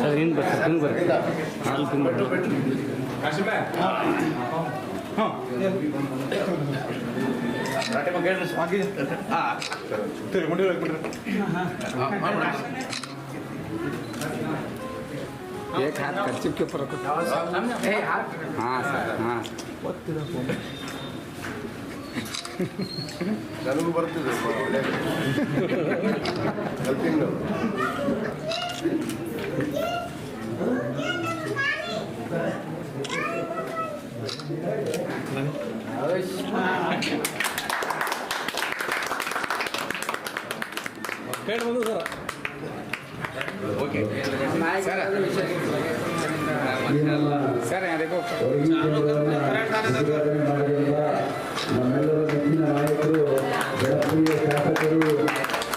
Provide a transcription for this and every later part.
Sir ಹಿಂಗೆ ಬರ್ತಾರೆ ಹಿಂಗೆ ಬರ್ತಾರೆ ಅಲ್ಲಿ ಹಿಂಗೆ ಬರ್ತಾರೆ एक हाथ कर्चिप के ऊपर रखो हाँ सर हाँ ನನಗೂ ಬರ್ತಿದೆ ಒಳ್ಳೆಯದು ಕಲ್ತೀನಿ ನಾವು ಸರ್ ಯಾರಿಗೋ ನಮ್ಮೆಲ್ಲರ ನೆಚ್ಚಿನ ನಾಯಕರು ಜನಪ್ರಿಯ ಶಾಸಕರು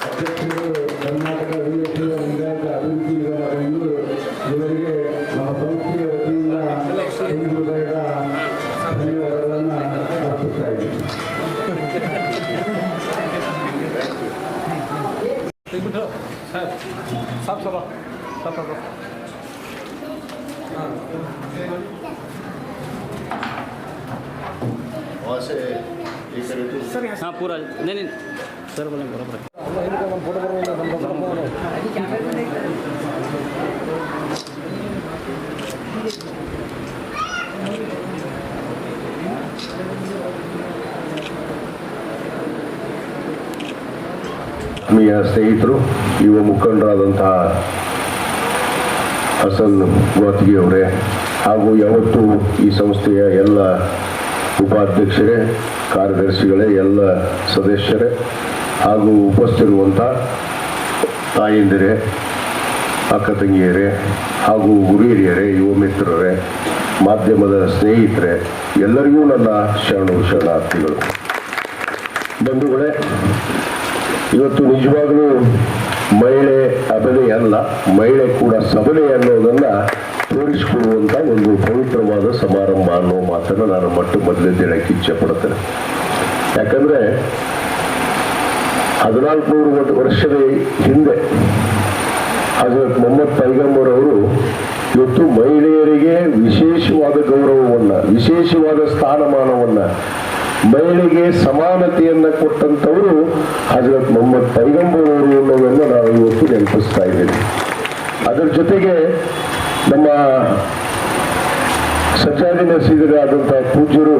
ಅಧ್ಯಕ್ಷರು ಕರ್ನಾಟಕ ವಿವೇಚನ ಲಿಂಗಾಯತ ಅಭಿವೃದ್ಧಿ ನಿಗಮ ಬೆಂಗಳೂರು ಇವರಿಗೆ ನಮ್ಮ ಸಂಸ್ಥೆಯ ವತಿಯಿಂದ ಹೃದಯದ ಧನ್ಯವಾದಗಳನ್ನು ಅರ್ಪಿಸ್ತಾ ಇದ್ದೀವಿ ಸಾಬ್ ಸಭಾ ಸಾಬ್ ಸಭಾ hace ಹಾಂ ಸರ್ ಬನ್ನಿ ಬರೋಬ್ರ ಸ್ನೇಹಿತರು ಯುವ ಮುಖಂಡರಾದಂತಹ ಹಸನ್ ಅವರೇ ಹಾಗೂ ಯಾವತ್ತೂ ಈ ಸಂಸ್ಥೆಯ ಎಲ್ಲ ಉಪಾಧ್ಯಕ್ಷರೇ ಕಾರ್ಯದರ್ಶಿಗಳೇ, ಎಲ್ಲ ಸದಸ್ಯರೇ ಹಾಗೂ ಉಪಸ್ಥಿರುವಂಥ ತಾಯಂದಿರೇ, ಅಕ್ಕ ತಂಗಿಯರೇ ಹಾಗೂ ಗುರು ಹಿರಿಯರೇ ಯುವ ಮಿತ್ರರೇ, ಮಾಧ್ಯಮದ ಸ್ನೇಹಿತರೆ, ಎಲ್ಲರಿಗೂ ನನ್ನ ಶರಣು ಶರಣಾರ್ಥಿಗಳು. ಬಂಧುಗಳೇ, ಇವತ್ತು ನಿಜವಾಗಲೂ ಮಹಿಳೆ ಅಬಲೆ ಅಲ್ಲ, ಮಹಿಳೆ ಕೂಡ ಸಬಲೆ ಅನ್ನೋದನ್ನ ತೋರಿಸಿಕೊಡುವಂತ ಒಂದು ಪವಿತ್ರವಾದ ಸಮಾರಂಭ ಅನ್ನೋ ಮಾತನ್ನು ನಾನು ಮಟ್ಟು ಮೊದಲೇ ಹೇಳಕ್ಕೆ ಇಚ್ಛೆ ಪಡ್ತೇನೆ ಯಾಕಂದ್ರೆ ಹದಿನಾಲ್ಕುನೂರು ವರ್ಷದ ಹಿಂದೆ ಹಜರತ್ ಮೊಹಮ್ಮದ್ ಪೈಗಂಬರ್ ಅವರು ಇವತ್ತು ಮಹಿಳೆಯರಿಗೆ ವಿಶೇಷವಾದ ಗೌರವವನ್ನ, ವಿಶೇಷವಾದ ಸ್ಥಾನಮಾನವನ್ನು, ಮಹಿಳೆಗೆ ಸಮಾನತೆಯನ್ನ ಕೊಟ್ಟಂತವರು ಹಜರತ್ ಮೊಹಮ್ಮದ್ ಪೈಗಂಬರ್ ಅವರು ಅನ್ನೋದನ್ನು ನಾವು ಇವತ್ತು ನೆನಪಿಸ್ತಾ ಇದ್ದೇವೆ ಅದರ ಜೊತೆಗೆ ನಮ್ಮ ಸಜ್ಜಾದಿ ನಸೀದರಾದಂತಹ ಪೂಜ್ಯರು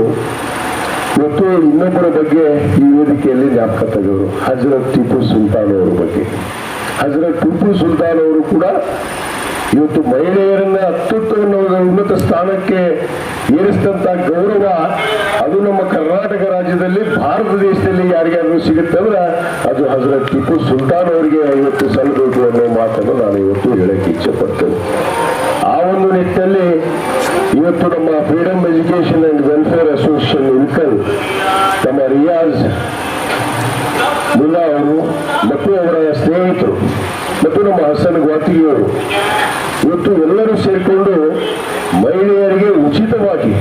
ಮತ್ತು ಇನ್ನೊಬ್ಬರ ಬಗ್ಗೆ ಈ ವೇದಿಕೆಯಲ್ಲಿ ಜ್ಞಾಪಕ ತೆಗೆದರು. ಹಜರತ್ ಟಿಪ್ಪು ಸುಲ್ತಾನ್ ಅವರ ಬಗ್ಗೆ. ಹಜರತ್ ಟಿಪ್ಪು ಸುಲ್ತಾನ್ ಅವರು ಕೂಡ ಇವತ್ತು ಮಹಿಳೆಯರನ್ನ ಅತ್ಯುತ್ತಮ ಉನ್ನತ ಸ್ಥಾನಕ್ಕೆ ಏರಿಸಿದಂತ ಗೌರವ ಅದು ನಮ್ಮ ಕರ್ನಾಟಕ ರಾಜ್ಯದಲ್ಲಿ, ಭಾರತ ದೇಶದಲ್ಲಿ ಯಾರಿಗಾದ್ರೂ ಸಿಗುತ್ತಂದ್ರೆ ಅದು ಹಜರತ್ ಟಿಪ್ಪು ಸುಲ್ತಾನ್ ಅವರಿಗೆ ಇವತ್ತು ಸಲ್ಲಬೇಕು ಅನ್ನೋ ಮಾತನ್ನು ನಾನು ಇವತ್ತು ಹೇಳಕ್ಕೆ ಇಚ್ಛೆ ಪಡ್ತೇನೆ. ಆ ಒಂದು ನಿಟ್ಟಿನಲ್ಲಿ ಇವತ್ತು ನಮ್ಮ freedom education and welfare association Ilkal ನಮ್ಮ ರಿಯಾಜ್ ಮುಲ್ಲಾ ಅವರು ಮತ್ತು ಅವರ ಸ್ನೇಹಿತರು ಮತ್ತು ನಮ್ಮ ಹಸನ್ ಗ್ವಾತಿಗೆಯವರು ಇವತ್ತು ಎಲ್ಲರೂ ಸೇರಿಕೊಂಡು ಮಹಿಳೆಯರಿಗೆ ಉಚಿತವಾಗಿ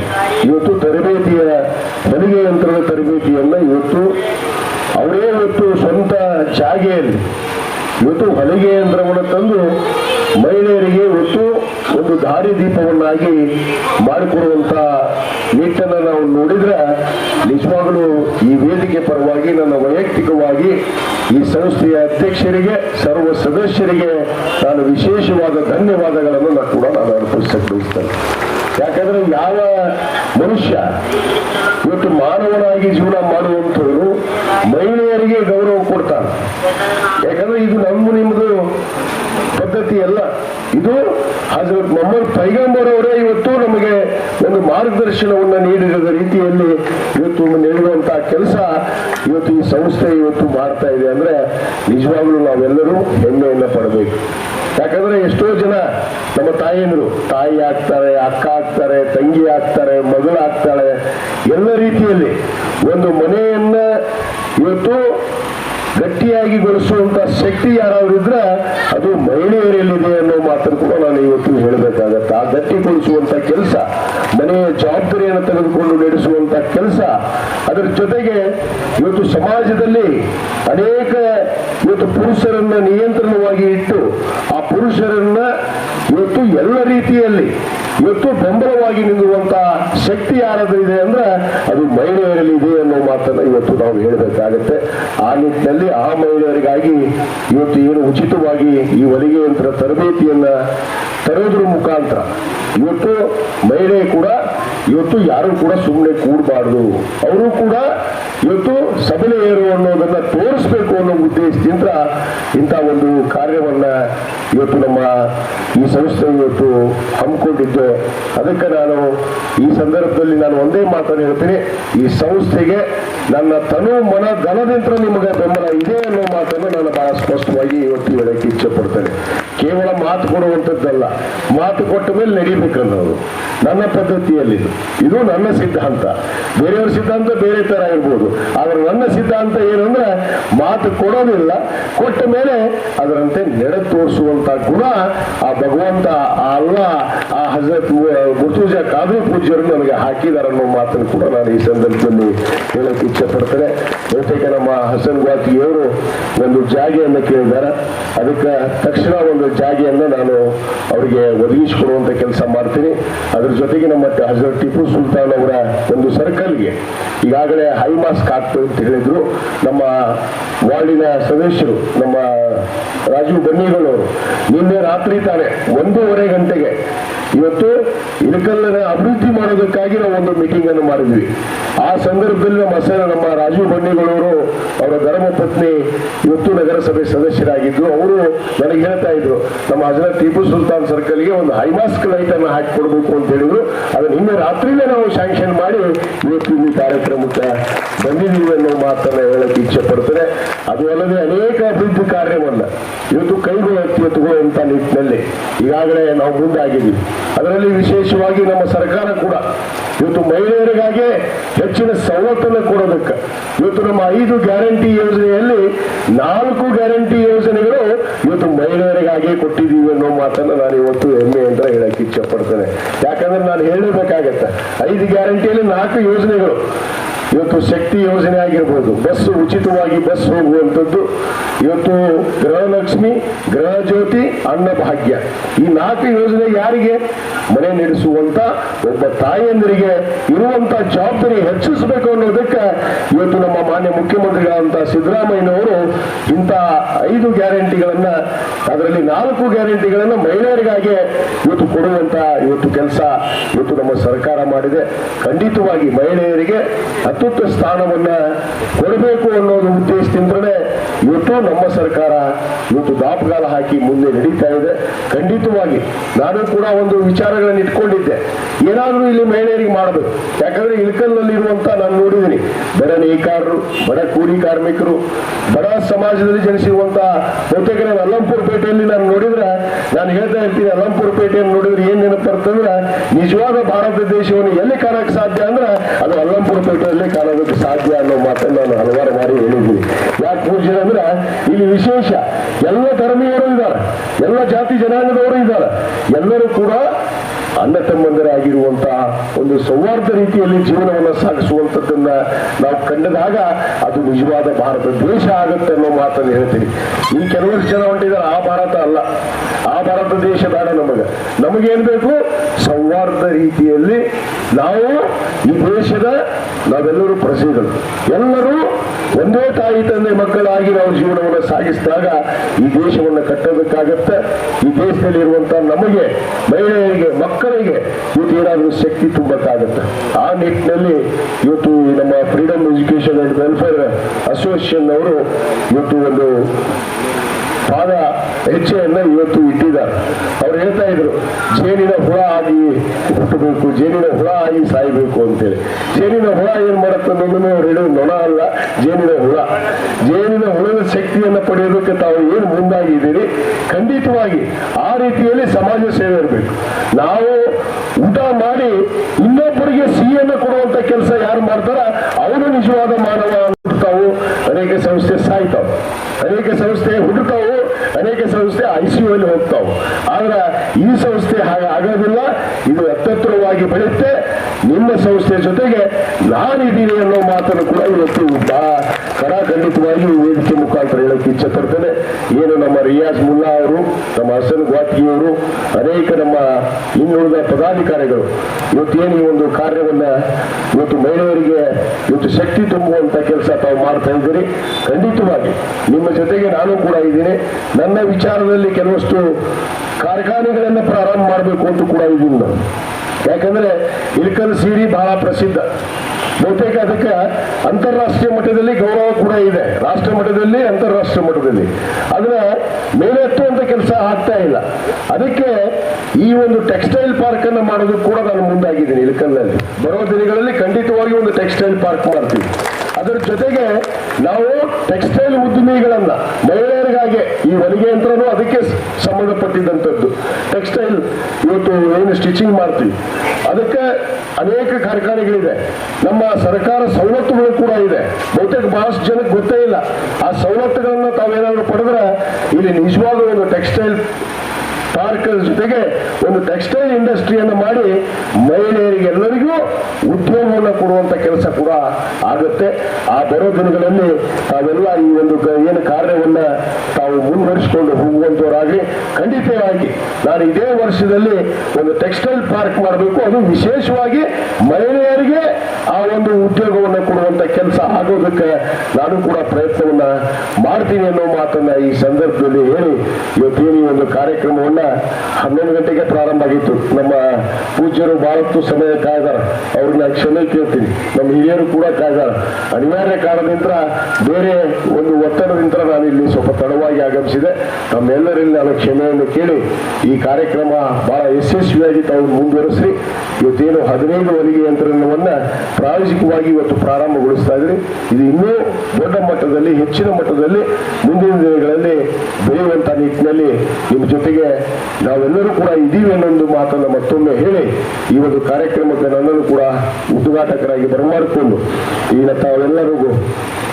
ಇವತ್ತು ತರಬೇತಿಯ ಹೊಲಿಗೆ ಯಂತ್ರದ ತರಬೇತಿಯನ್ನು ಇವತ್ತು ಅವರೇ ಇವತ್ತು ಸ್ವಂತ ಜಾಗೆಯಲ್ಲಿ ಇವತ್ತು ಹೊಲಿಗೆ ಯಂತ್ರವನ್ನು ತಂದು ಮಹಿಳೆಯರಿಗೆ ಒಂದು ದಾರಿ ದೀಪವನ್ನಾಗಿ ಮಾಡಿಕೊಡುವಂತ ನಿಟ್ಟನ್ನು ನಾವು ನೋಡಿದ್ರೆ ನಿಜವಾಗಲೂ ಈ ವೇದಿಕೆ ಪರವಾಗಿ ನನ್ನ ವೈಯಕ್ತಿಕವಾಗಿ ಈ ಸಂಸ್ಥೆಯ ಅಧ್ಯಕ್ಷರಿಗೆ, ಸರ್ವ ಸದಸ್ಯರಿಗೆ ನಾನು ವಿಶೇಷವಾದ ಧನ್ಯವಾದಗಳನ್ನು ನಾನು ಕೂಡ ನಾನು ಅರ್ಪಿಸಕ್ಕೆ ಬಯಸ್ತೇನೆ. ಯಾಕಂದ್ರೆ ಯಾವ ಮನುಷ್ಯ ಇವತ್ತು ಮಾನವನಾಗಿ ಜೀವನ ಮಾಡುವಂಥವರು ಮಹಿಳೆಯರಿಗೆ ಗೌರವ ಕೊಡ್ತಾರೆ ಯಾಕಂದ್ರೆ ಇದು ನಮ್ಮ ನಿಮ್ಮದು ಪದ್ಧತಿ ಅಲ್ಲ ಇದು ಹಜರತ್ ಮೊಹಮ್ಮದ್ ಪೈಗಂಬರ್ ಅವರೇ ಇವತ್ತು ನಮಗೆ ಒಂದು ಮಾರ್ಗದರ್ಶನವನ್ನು ನೀಡಿದ ರೀತಿಯಲ್ಲಿ ಇವತ್ತು ನೀಡುವಂತಹ ಕೆಲಸ ಇವತ್ತು ಈ ಸಂಸ್ಥೆ ಇವತ್ತು ಮಾಡ್ತಾ ಇದೆ. ಅಂದ್ರೆ ನಿಜವಾಗ್ಲೂ ನಾವೆಲ್ಲರೂ ಹೆಮ್ಮೆಯನ್ನ ಪಡಬೇಕು. ಯಾಕಂದ್ರೆ ಎಷ್ಟೋ ಜನ ನಮ್ಮ ತಾಯಿಯಂದ್ರು ತಾಯಿ ಆಗ್ತಾರೆ, ಅಕ್ಕ ಆಗ್ತಾರೆ, ತಂಗಿ ಆಗ್ತಾರೆ ಮಗಳಾಗ್ತಾಳೆ ಎಲ್ಲ ರೀತಿಯಲ್ಲಿ ಒಂದು ಮನೆಯನ್ನ ಇವತ್ತು ಗಟ್ಟಿಯಾಗಿ ಗೊಳಿಸುವಂತ ಶಕ್ತಿ ಯಾರಾದ್ರೂ ಇದ್ರೆ ಅದು ಮಹಿಳೆಯರಲ್ಲಿದೆ ಅನ್ನೋ ಮಾತನ್ನು ಕೂಡ ನಾನು ಇವತ್ತು ಹೇಳಬೇಕಾಗತ್ತೆ. ಆ ಗಟ್ಟಿಗೊಳಿಸುವಂತ ಕೆಲಸ, ಮನೆಯ ಜವಾಬ್ದಾರಿಯನ್ನು ತೆಗೆದುಕೊಂಡು ನಡೆಸುವಂತ ಕೆಲಸ, ಅದರ ಜೊತೆಗೆ ಇವತ್ತು ಸಮಾಜದಲ್ಲಿ ಅನೇಕ ಇವತ್ತು ಪುರುಷರನ್ನ ನಿಯಂತ್ರಣವಾಗಿ ಇಟ್ಟು, ಆ ಪುರುಷರನ್ನ ಇವತ್ತು ಎಲ್ಲ ರೀತಿಯಲ್ಲಿ ಇವತ್ತು ಬೆಂಬಲವಾಗಿ ನಿಲ್ಲುವಂತ ಶಕ್ತಿ ಯಾರಾದ್ರೂ ಇದೆ ಅಂದ್ರೆ ಅದು ಮಹಿಳೆಯರಲ್ಲಿ ಇದೆ ಅನ್ನೋ ಮಾತನ್ನ ಇವತ್ತು ನಾವು ಹೇಳಬೇಕಾಗತ್ತೆ. ಆ ನಿಟ್ಟಿನಲ್ಲಿ ಆ ಮಹಿಳೆಯರಿಗಾಗಿ ಇವತ್ತು ಏನು ಉಚಿತವಾಗಿ ಈ ಹೊಲಿಗೆ ಯಂತ್ರ ತರಬೇತಿಯನ್ನ ತರೋದ್ರ ಮುಖಾಂತರ ಇವತ್ತು ಮಹಿಳೆ ಕೂಡ ಇವತ್ತು ಯಾರು ಕೂಡ ಸುಮ್ಮನೆ ಕೂಡಬಾರ್ದು. ಅವರು ಕೂಡ ಇವತ್ತು ಸಬಲೆಯರು ಅನ್ನೋದನ್ನ ತೋರಿಸ್ಬೇಕು ಅನ್ನೋ ಉದ್ದೇಶದಿಂದ ಇಂಥ ಒಂದು ಕಾರ್ಯವನ್ನ ಇವತ್ತು ನಮ್ಮ ಈ ಸಂಸ್ಥೆ ಇವತ್ತು ಹಮ್ಮಿಕೊಂಡಿದ್ದು. ಅದಕ್ಕೆ ನಾನು ಈ ಸಂದರ್ಭದಲ್ಲಿ ನಾನು ಒಂದೇ ಮಾತನ್ನು ಹೇಳ್ತೀನಿ. ಈ ಸಂಸ್ಥೆಗೆ ನನ್ನ ತನು ಮನ ಧನದಿಂದ ನಿಮಗೆ ಬೆಂಬಲ ಇದೆ ಅನ್ನೋ ಮಾತನ್ನು ನಾನು ಬಹಳ ಸ್ಪಷ್ಟವಾಗಿ ಇವತ್ತು ಹೇಳಕ್ಕೆ ಇಚ್ಛೆ ಪಡ್ತೇನೆ. ಕೇವಲ ಮಾತು ಕೊಡುವಂಥದ್ದಲ್ಲ. ಮಾತು ಕೊಟ್ಟ ಮೇಲೆ ನಡೀಬೇಕನ್ನೋದು. ನನ್ನ ಪದ್ಧತಿಯಲ್ಲಿ ಇದು. ನನ್ನ ಸಿದ್ಧಾಂತ. ಬೇರೆಯವ್ರ ಸಿದ್ಧಾಂತ ಬೇರೆ ತರ ಇರ್ಬೋದು. ಆದ್ರೆ ನನ್ನ ಸಿದ್ಧಾಂತ ಏನು ಅಂದ್ರೆ ಮಾತು ಕೊಡೋದಿಲ್ಲ. ಕೊಟ್ಟ ಮೇಲೆ ಅದರಂತೆ ನೆಡೆ ತೋರಿಸುವಂತ ಗುಣ ಆ ಭಗವಂತ, ಆ ಅಲ್ಲ, ಆ ಹಜರತ್ ಮುರ್ತುಜಾ ಕಾದು ಪೂಜ್ಯರು ನನಗೆ ಹಾಕಿದಾರೆ ಅನ್ನೋ ಮಾತನ್ನು ಕೂಡ ನಾನು ಈ ಸಂದರ್ಭದಲ್ಲಿ ಹೇಳಕ್ಕೆ ಇಚ್ಛೆ ಪಡ್ತೇನೆ ಬಹುತೇಕ ನಮ್ಮ ಹಸನ್ ಗಾತಿಯವರು ಒಂದು ಜಾಗೆಯನ್ನು ಕೇಳಿದ್ದಾರೆ. ಅದಕ್ಕೆ ತಕ್ಷಣ ಒಂದು ಜಾಗೆಯನ್ನು ನಾನು ಅವರಿಗೆ ಒದಗಿಸಿಕೊಡುವಂತ ಕೆಲಸ ಮಾಡ್ತೀನಿ. ಅದ್ರ ಜೊತೆಗೆ ನಮ್ಮ ಹಜರತ್ ಟಿಪ್ಪು ಸುಲ್ತಾನ್ ಅವರ ಒಂದು ಸರ್ಕಲ್ಗೆ ಈಗಾಗಲೇ ಹೈ ಮಾಸ್ಕ್ ಹಾಕ್ತು ಅಂತ ಹೇಳಿದ್ರು. ನಮ್ಮ ವಾರ್ಡಿನ ಸದಸ್ಯರು, ನಮ್ಮ ರಾಜೀವ್ ಬನ್ನಿಗಳವರು ನಿನ್ನೆ ರಾತ್ರಿ ತಾನೆ ಒಂದೂವರೆ ಗಂಟೆಗೆ ಇವತ್ತು ಇಳಕಲ್ಲನ ಅಭಿವೃದ್ಧಿ ಮಾಡೋದಕ್ಕಾಗಿ ನಾವು ಒಂದು ಮೀಟಿಂಗ್ ಅನ್ನು ಮಾಡಿದ್ವಿ. ಆ ಸಂದರ್ಭದಲ್ಲಿ ನಮ್ಮ ನಮ್ಮ ರಾಜೀವ್ ಬನ್ನಿಗಳವರು ಅವರ ಧರ್ಮ ಪತ್ನಿ ಇವತ್ತು ನಗರಸಭೆ ಸದಸ್ಯರಾಗಿದ್ದು ಅವರು ನನಗೆ ಹೇಳ್ತಾ ಇದ್ರು, ನಮ್ಮ ಹಜರತ್ ಟಿಪ್ಪು ಸುಲ್ತಾನ್ ಸರ್ಕಲ್ಗೆ ಒಂದು ಹೈಮಾಸ್ಕ್ ಲೈಟ್ ಅನ್ನು ಹಾಕಿ ಕೊಡಬೇಕು ಅಂತ ಹೇಳಿದ್ರು. ಅದನ್ನ ನಿನ್ನೆ ರಾತ್ರಿನೇ ನಾವು ಶಾಂಕ್ಷನ್ ಮಾಡಿ ಇವತ್ತು ಈ ಕಾರ್ಯಕ್ರಮಕ್ಕೆ ಬಂದಿದ್ದೀವಿ ಅನ್ನೋ ಮಾತನ್ನ ಹೇಳಕ್ಕೆ ಇಚ್ಛೆ ಪಡ್ತಾರೆ. ಅದು ಅಲ್ಲದೆ ಅನೇಕ ಅಭಿವೃದ್ಧಿ ಕಾರ್ಯವನ್ನ ಇವತ್ತು ಕೈಗೊಳ್ಳುವಂತ ನಿಟ್ಟಿನಲ್ಲಿ ಈಗಾಗಲೇ ನಾವು ಮುಂದಾಗಿದ್ದೀವಿ. ಅದರಲ್ಲಿ ವಿಶೇಷವಾಗಿ ನಮ್ಮ ಸರ್ಕಾರ ಕೂಡ ಇವತ್ತು ಮಹಿಳೆಯರಿಗಾಗಿ ಹೆಚ್ಚಿನ ಸವಲತ್ತನ್ನು ಕೊಡೋದಕ್ಕೆ ಇವತ್ತು ನಮ್ಮ ಐದು ಗ್ಯಾರಂಟಿ ಯೋಜನೆಯಲ್ಲಿ ನಾಲ್ಕು ಗ್ಯಾರಂಟಿ ಯೋಜನೆಗಳು ಇವತ್ತು ಮಹಿಳೆಯರಿಗಾಗಿ ಕೊಟ್ಟಿದ್ದೀವಿ ಅನ್ನೋ ಮಾತನ್ನು ನಾನು ಇವತ್ತು ಹೆಮ್ಮೆ ಅಂತ ಹೇಳಕ್ಕೆ ಇಚ್ಛೆ ಪಡ್ತೇನೆ. ಯಾಕಂದ್ರೆ ನಾನು ಹೇಳಬೇಕಾಗತ್ತೆ, ಐದು ಗ್ಯಾರಂಟಿಯಲ್ಲಿ ನಾಲ್ಕು ಯೋಜನೆಗಳು. ಇವತ್ತು ಶಕ್ತಿ ಯೋಜನೆ ಆಗಿರ್ಬೋದು. ಬಸ್ ಉಚಿತವಾಗಿ ಬಸ್ ಹೋಗುವಂಥದ್ದು. ಇವತ್ತು ಗೃಹಲಕ್ಷ್ಮಿ ಗೃಹ ಜ್ಯೋತಿ ಅನ್ನ ಭಾಗ್ಯ ಈ ನಾಲ್ಕು ಯೋಜನೆ ಯಾರಿಗೆ? ಮನೆ ನಡೆಸುವಂತ ಒಬ್ಬ ತಾಯಿಯಂದರಿಗೆ ಇರುವಂತ ಜವಾಬ್ದಾರಿ ಹೆಚ್ಚಿಸಬೇಕು ಅನ್ನೋದಕ್ಕೆ ಇವತ್ತು ನಮ್ಮ ಮಾನ್ಯ ಮುಖ್ಯಮಂತ್ರಿಗಳಾದಂತಹ ಸಿದ್ದರಾಮಯ್ಯನವರು ಇಂಥ ಐದು ಗ್ಯಾರಂಟಿಗಳನ್ನ, ಅದರಲ್ಲಿ ನಾಲ್ಕು ಗ್ಯಾರಂಟಿಗಳನ್ನ ಮಹಿಳೆಯರಿಗಾಗಿ ಇವತ್ತು ಕೊಡುವಂತ ಇವತ್ತು ಕೆಲಸ ಇವತ್ತು ನಮ್ಮ ಸರ್ಕಾರ ಮಾಡಿದೆ. ಖಂಡಿತವಾಗಿ ಮಹಿಳೆಯರಿಗೆ ಅತ್ಯುತ್ತ ಸ್ಥಾನವನ್ನ ಕೊಡಬೇಕು ಅನ್ನೋದು ಉದ್ದೇಶದಿಂದಲೇ ಇವತ್ತು ನಮ್ಮ ಸರ್ಕಾರ ಇವತ್ತು ದಾಪಗಾಲ ಹಾಕಿ ಮುಂದೆ ನಡೀತಾ ಇದೆ. ಖಂಡಿತವಾಗಿ ನಾನು ಕೂಡ ಒಂದು ವಿಚಾರಗಳನ್ನು ಇಟ್ಕೊಂಡಿದ್ದೆ. ಏನಾದರೂ ಇಲ್ಲಿ ಮಹಿಳೆಯರಿಗೆ ಮಾಡಬೇಕು. ಯಾಕಂದ್ರೆ ಇಳಕಲ್ನಲ್ಲಿ ಇರುವಂತ ನಾನು ನೋಡಿದ್ದೀನಿ. ಬಡ ನೇಕಾರರು, ಬಡ ಕೂಲಿ ಕಾರ್ಮಿಕರು, ಬಡ ಸಮಾಜದಲ್ಲಿ ಜನಿಸಿರುವಂತಹ ಬಹುತೇಕ ನಾನು ಅಲ್ಲಂಪುರ ಪೇಟೆಯಲ್ಲಿ ನಾನು ನೋಡಿದ್ರೆ ನಾನು ಹೇಳ್ತಾ ಇರ್ತೀನಿ ಅಲ್ಲಂಪುರ ಬರ್ತಂದ್ರೆ ನಿಜವಾದ ಭಾರತ ದೇಶವನ್ನು ಎಲ್ಲಿ ಕಾಣಕ್ಕೆ ಸಾಧ್ಯ ಅಂದ್ರೆ ಅದು ಅಲ್ಲಂಪುರ ಪೇಟೆಯಲ್ಲಿ ಕಾಣೋದಕ್ಕೆ ಸಾಧ್ಯ ಅನ್ನೋ ಮಾತನ್ನು ನಾನು ಹಲವಾರು ಬಾರಿ ಹೇಳಿದ್ದೀನಿ. ಯಾಕೆ ಪೂಜ್ಯರು ಅಂದ್ರೆ ಇಲ್ಲಿ ವಿಶೇಷ ಎಲ್ಲ ಧರ್ಮೀಯರು ಇದ್ದಾರೆ. ಎಲ್ಲ ಜಾತಿ ಜನಾಂಗದವರು ಇದ್ದಾರೆ. ಎಲ್ಲರೂ ಕೂಡ ಅಣ್ಣ ತಮ್ಮಂದರಾಗಿರುವಂತಹ ಒಂದು ಸೌಹಾರ್ದ ರೀತಿಯಲ್ಲಿ ಜೀವನವನ್ನು ಸಾಗಿಸುವಂತದ್ದನ್ನ ನಾವು ಕಂಡದಾಗ ಅದು ನಿಜವಾದ ಭಾರತ ದೇಶ ಆಗುತ್ತೆ ಅನ್ನೋ ಮಾತನ್ನು ಹೇಳ್ತೀವಿ. ಈ ಕೆಲವರು ಜನ ಹೊಂಟಿದ್ದಾರೆ, ಆ ಭಾರತ ಅಲ್ಲ. ಆ ಭಾರತ ದೇಶ ಬೇಡ ನಮಗೆ. ನಮಗೇನ್ ಬೇಕು? ಸೌಹಾರ್ದ ರೀತಿಯಲ್ಲಿ ನಾವು ಈ ದೇಶದ ನಾವೆಲ್ಲರೂ ಪ್ರಜೆಗಳು. ಎಲ್ಲರೂ ಒಂದೇ ತಾಯಿ ತಂದೆ ಮಕ್ಕಳಾಗಿ ನಾವು ಜೀವನವನ್ನು ಸಾಗಿಸಿದಾಗ ಈ ದೇಶವನ್ನು ಕಟ್ಟೋದಕ್ಕಾಗತ್ತೆ ಈ ದೇಶದಲ್ಲಿ ಇರುವಂತಹ ನಮಗೆ ಮಹಿಳೆಯರಿಗೆ ಮಕ್ಕಳಿಗೆ ಇವತ್ತು ಏನಾದರೂ ಶಕ್ತಿ ತುಂಬಕ್ಕಾಗುತ್ತೆ. ಆ ನಿಟ್ಟಿನಲ್ಲಿ ಇವತ್ತು ನಮ್ಮ freedom education and welfare association ಅವರು ಇವತ್ತು ಒಂದು ಪಾದ ಹೆಜ್ಜೆಯನ್ನ ಇವತ್ತು ಇಟ್ಟಿದ್ದಾರೆ. ಅವ್ರು ಹೇಳ್ತಾ ಇದ್ರು, ಜೇನಿನ ಹುಳ ಆಗಿ ಹುಟ್ಟಬೇಕು, ಜೇನಿನ ಹುಳ ಆಗಿ ಸಾಯ್ಬೇಕು ಅಂತೇಳಿ. ಜೇನಿನ ಹುಳ ಏನು ಮಾಡುತ್ತೆ ಅನ್ನೋದನ್ನು ಅವ್ರು ಹೇಳೋದು ನೊಣ ಅಲ್ಲ, ಜೇನಿನ ಹುಳ. ಜೇನಿನ ಹುಳದ ಶಕ್ತಿಯನ್ನ ಪಡೆಯೋದಕ್ಕೆ ತಾವು ಏನು ಮುಂದಾಗಿದ್ದೀರಿ? ಖಂಡಿತವಾಗಿ ಆ ರೀತಿಯಲ್ಲಿ ಸಮಾಜ ಸೇವೆ ಇರಬೇಕು. ನಾವು ಊಟ ಮಾಡಿ ಇನ್ನೊಬ್ಬರಿಗೆ ಸಿಹಿಯನ್ನು ಕೊಡುವಂತ ಕೆಲಸ ಯಾರು ಮಾಡ್ತಾರ ನಿಜವಾದ ಮಾನವ ಹುಟ್ಟುತ್ತಾವು ಅನೇಕ ಸಂಸ್ಥೆ ಸಾಯ್ತಾವು. ಅನೇಕ ಸಂಸ್ಥೆ ಹುಟ್ಟುತ್ತಾವು ಅನೇಕ ಸಂಸ್ಥೆ ಐ ಸಿ ಅಲ್ಲಿ ಹೋಗ್ತಾವು. ಆದ್ರೆ ಈ ಸಂಸ್ಥೆ ಹಾಗೆ ಆಗೋದಿಲ್ಲ, ಇದು ಅತ್ಯತ್ರವಾಗಿ ಬೆಳೆಯುತ್ತೆ. ನಿಮ್ಮ ಸಂಸ್ಥೆ ಜೊತೆಗೆ ನಾನಿದ್ದೀನಿ ಅನ್ನೋ ಮಾತನ್ನು ಕೂಡ ಇವತ್ತು ಬಾ ಕರಾಖಂಡಿತವಾಗಿ ವೇದಿಕೆ ಮುಖಾಂತರ ಹೇಳೋಕೆ ಇಚ್ಛೆ ಏನು ನಮ್ಮ ರಿಯಾಜ್ ಮುಲ್ಲಾ ಅವರು, ನಮ್ಮ ಹಸನ್ ಅವರು ಅನೇಕ ನಮ್ಮ ಇನ್ನುಳಿದ ಪದಾಧಿಕಾರಿಗಳು. ಇವತ್ತೇನು ಈ ಒಂದು ಕಾರ್ಯವನ್ನ ಇವತ್ತು ಮಹಿಳೆಯರಿಗೆ ಇವತ್ತು ಶಕ್ತಿ ತುಂಬುವಂತ ಕೆಲಸ ತಾವು ಮಾಡ್ತಾ ಇದ್ದೀರಿ. ಖಂಡಿತವಾಗಿ ನಿಮ್ಮ ಜೊತೆಗೆ ನಾನು ಕೂಡ ಇದ್ದೀನಿ. ನನ್ನ ವಿಚಾರದಲ್ಲಿ ಕೆಲವಷ್ಟು ಕಾರ್ಖಾನೆಗಳನ್ನ ಪ್ರಾರಂಭ ಮಾಡಬೇಕು ಅಂತ ಕೂಡ ಇದ್ದೀನಿ. ನಾನು ಯಾಕಂದ್ರೆ ಇಳಕಲ್ ಸೀರಿ ಬಹಳ ಪ್ರಸಿದ್ಧ. ಬಹುತೇಕ ಅದಕ್ಕೆ ಅಂತಾರಾಷ್ಟ್ರೀಯ ಮಟ್ಟದಲ್ಲಿ ಗೌರವ ಕೂಡ ಇದೆ. ರಾಷ್ಟ್ರ ಮಟ್ಟದಲ್ಲಿ, ಅಂತಾರಾಷ್ಟ್ರೀಯ ಮಟ್ಟದಲ್ಲಿ. ಅದನ್ನ ಮೇಲೆತ್ತುವಂತ ಕೆಲಸ ಆಗ್ತಾ ಇಲ್ಲ. ಅದಕ್ಕೆ ಈ ಒಂದು ಟೆಕ್ಸ್ಟೈಲ್ ಪಾರ್ಕ್ ಅನ್ನ ಮಾಡೋದು ಕೂಡ ನಾನು ಮುಂದಾಗಿದ್ದೀನಿ ಇಳಕಲ್ನಲ್ಲಿ. ಬರೋ ದಿನಗಳಲ್ಲಿ ಖಂಡಿತವಾಗಿ ಒಂದು ಟೆಕ್ಸ್ಟೈಲ್ ಪಾರ್ಕ್ ಮಾಡ್ತೀವಿ. ಅದರ ಜೊತೆಗೆ ನಾವು ಟೆಕ್ಸ್ಟೈಲ್ ಉದ್ಯಮಿಗಳನ್ನ ಮಹಿಳೆಯರಿಗಾಗಿ ಈ ಹೊಲಿಗೆ ಯಂತ್ರನೂ ಅದಕ್ಕೆ ಸಂಬಂಧಪಟ್ಟಿದ್ದಂಥದ್ದು. ಏನು ಸ್ಟಿಚಿಂಗ್ ಮಾಡ್ತೀವಿ. ಅದಕ್ಕೆ ಅನೇಕ ಕಾರ್ಖಾನೆಗಳಿದೆ. ನಮ್ಮ ಸರ್ಕಾರ ಸವಲತ್ತುಗಳು ಕೂಡ ಇದೆ. ಬಹುತೇಕ ಬಹಳಷ್ಟು ಜನಕ್ಕೆ ಗೊತ್ತೇ ಇಲ್ಲ. ಆ ಸವಲತ್ತುಗಳನ್ನು ತಾವೇನಾದ್ರು ಪಡೆದ್ರೆ ಇಲ್ಲಿ ನಿಜವಾಗ ಒಂದು ಟೆಕ್ಸ್ಟೈಲ್ ಪಾರ್ಕ್ ಜೊತೆಗೆ ಒಂದು ಟೆಕ್ಸ್ಟೈಲ್ ಇಂಡಸ್ಟ್ರಿಯನ್ನು ಮಾಡಿ ಮಹಿಳೆಯರಿಗೆಲ್ಲರಿಗೂ ಉದ್ಯೋಗವನ್ನು ಕೊಡುವಂತ ಕೆಲಸ ಕೂಡ ಆಗುತ್ತೆ. ಆ ಬರೋ ದಿನಗಳಲ್ಲಿ ತಾವೆಲ್ಲ ಈ ಒಂದು ಏನು ಕಾರ್ಯವನ್ನ ತಾವು ಮುಂದುವರಿಸಿಕೊಂಡು ಹೋಗುವಂತವರಾಗಲಿ. ಖಂಡಿತವಾಗಿ ನಾನು ಇದೇ ವರ್ಷದಲ್ಲಿ ಒಂದು ಟೆಕ್ಸ್ಟೈಲ್ ಪಾರ್ಕ್ ಮಾಡಬೇಕು. ಅದು ವಿಶೇಷವಾಗಿ ಮಹಿಳೆಯರಿಗೆ ಆ ಒಂದು ಉದ್ಯೋಗವನ್ನು ಕೊಡುವಂತ ಕೆಲಸ ಆಗೋದಕ್ಕೆ ನಾನು ಕೂಡ ಪ್ರಯತ್ನವನ್ನ ಮಾಡ್ತೀನಿ ಅನ್ನೋ ಮಾತನ್ನ ಈ ಸಂದರ್ಭದಲ್ಲಿ ಹೇಳಿ ಇವತ್ತೇನು ಒಂದು ಕಾರ್ಯಕ್ರಮವನ್ನ ಹನ್ನೊಂದು ಗಂಟೆಗೆ ಪ್ರಾರಂಭ ಆಗಿತ್ತು. ನಮ್ಮ ಪೂಜ್ಯರು ಬಹಳಷ್ಟು ಸಮಯ ಕಾಯ್ದಾರ. ಅವ್ರನ್ನ ಕ್ಷಮೆ ಕೇಳ್ತೀನಿ. ನಮ್ಮ ಹಿರಿಯರು ಕೂಡ ಕಾಯ್ದಾರ. ಅನಿವಾರ್ಯ ಕಾರಣದಿಂದ ಬೇರೆ ಒಂದು ಒತ್ತಡದಿಂದ ನಾನು ಇಲ್ಲಿ ಸ್ವಲ್ಪ ತಡವಾಗಿ ಆಗಮಿಸಿದೆ. ನಮ್ಮೆಲ್ಲರಲ್ಲಿ ನಾನು ಕ್ಷಮೆಯನ್ನು ಕೇಳಿ ಈ ಕಾರ್ಯಕ್ರಮ ಬಹಳ ಯಶಸ್ವಿಯಾಗಿ ತಾವು ಮುಂದುವರೆಸಿ ಇವತ್ತೇನು ಹದಿನೈದು ಹೊಲಿಗೆ ಯಂತ್ರವನ್ನ ಪ್ರಾಯೋಜಿಕವಾಗಿ ಇವತ್ತು ಪ್ರಾರಂಭಗೊಳಿಸ್ತಾ ಇದ್ರಿ. ಇದು ಇನ್ನೂ ದೊಡ್ಡ ಮಟ್ಟದಲ್ಲಿ, ಹೆಚ್ಚಿನ ಮಟ್ಟದಲ್ಲಿ ಮುಂದಿನ ದಿನಗಳಲ್ಲಿ ಬೆಳೆಯುವಂತ ನಿಟ್ಟಿನಲ್ಲಿ ನಿಮ್ಮ ಜೊತೆಗೆ ನಾವೆಲ್ಲರೂ ಕೂಡ ಇದೀವಿ ಅನ್ನೊಂದು ಮಾತನ್ನ ಮತ್ತೊಮ್ಮೆ ಹೇಳಿ, ಈ ಒಂದು ಕಾರ್ಯಕ್ರಮಕ್ಕೆ ನನ್ನನ್ನು ಕೂಡ ಉದ್ಘಾಟಕರಾಗಿ ಬರಮಾಡಿಕೊಂಡು ಈಗ ತಾವೆಲ್ಲರಿಗೂ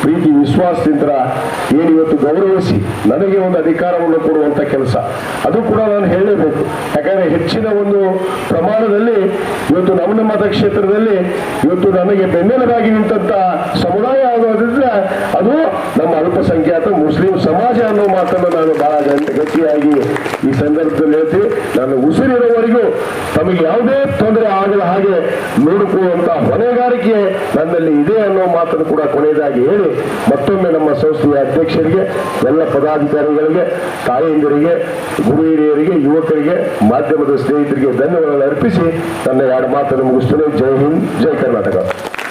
ಪ್ರೀತಿ, ವಿಶ್ವಾಸದಿಂದ ಏನಿವತ್ತು ಗೌರವಿಸಿ ನನಗೆ ಒಂದು ಅಧಿಕಾರವನ್ನು ಕೊಡುವಂತ ಕೆಲಸ. ಅದು ಕೂಡ ನಾನು ಹೇಳಲೇಬೇಕು ಯಾಕಂದ್ರೆ ಹೆಚ್ಚಿನ ಒಂದು ಪ್ರಮಾಣದಲ್ಲಿ ಇವತ್ತು ನಮ್ಮ ಮತಕ್ಷೇತ್ರದಲ್ಲಿ ಇವತ್ತು ನನಗೆ ಬೆನ್ನೆಲುಬಾಗಿ ನಿಂತ ಸಮುದಾಯ ಆಗೋದ್ರಿಂದ ಅದು ನಮ್ಮ ಅಲ್ಪಸಂಖ್ಯಾತ ಮುಸ್ಲಿಂ ಸಮಾಜ ಅನ್ನೋ ಮಾತನ್ನು ನಾನು ಬಹಳ ಗಂಟೆ ಗಟ್ಟಿಯಾಗಿ ಈ ಸಂದರ್ಭದಲ್ಲಿ ಹೇಳ್ತೀನಿ ನಾನು ಉಸಿರಿರೋವರೆಗೂ ತಮಗೆ ಯಾವುದೇ ತೊಂದರೆ ಆಗದ ಹಾಗೆ ನೋಡಿಕೊಳ್ಳುವಂತ ಹೊಣೆಗಾರಿಕೆ ನನ್ನಲ್ಲಿ ಇದೆ ಅನ್ನೋ ಮಾತನ್ನು ಕೂಡ ಕೊನೆಯದಾಗಿ ಹೇಳಿ ಮತ್ತೊಮ್ಮೆ ನಮ್ಮ ಸಂಸ್ಥೆಯ ಅಧ್ಯಕ್ಷರಿಗೆ, ಎಲ್ಲ ಪದಾಧಿಕಾರಿಗಳಿಗೆ, ತಾಯಂದಿರಿಗೆ ಗುರು ಹಿರಿಯರಿಗೆ ಯುವಕರಿಗೆ, ಮಾಧ್ಯಮದ ಸ್ನೇಹಿತರಿಗೆ ಧನ್ಯವಾದಗಳನ್ನು ಅರ್ಪಿಸಿ ನನ್ನ ಎರಡು ಮಾತನ್ನು ಮುಗಿಸ್ತೇನೆ. ಜೈ ಹಿಂದ್, ಜೈ ಕರ್ನಾಟಕ.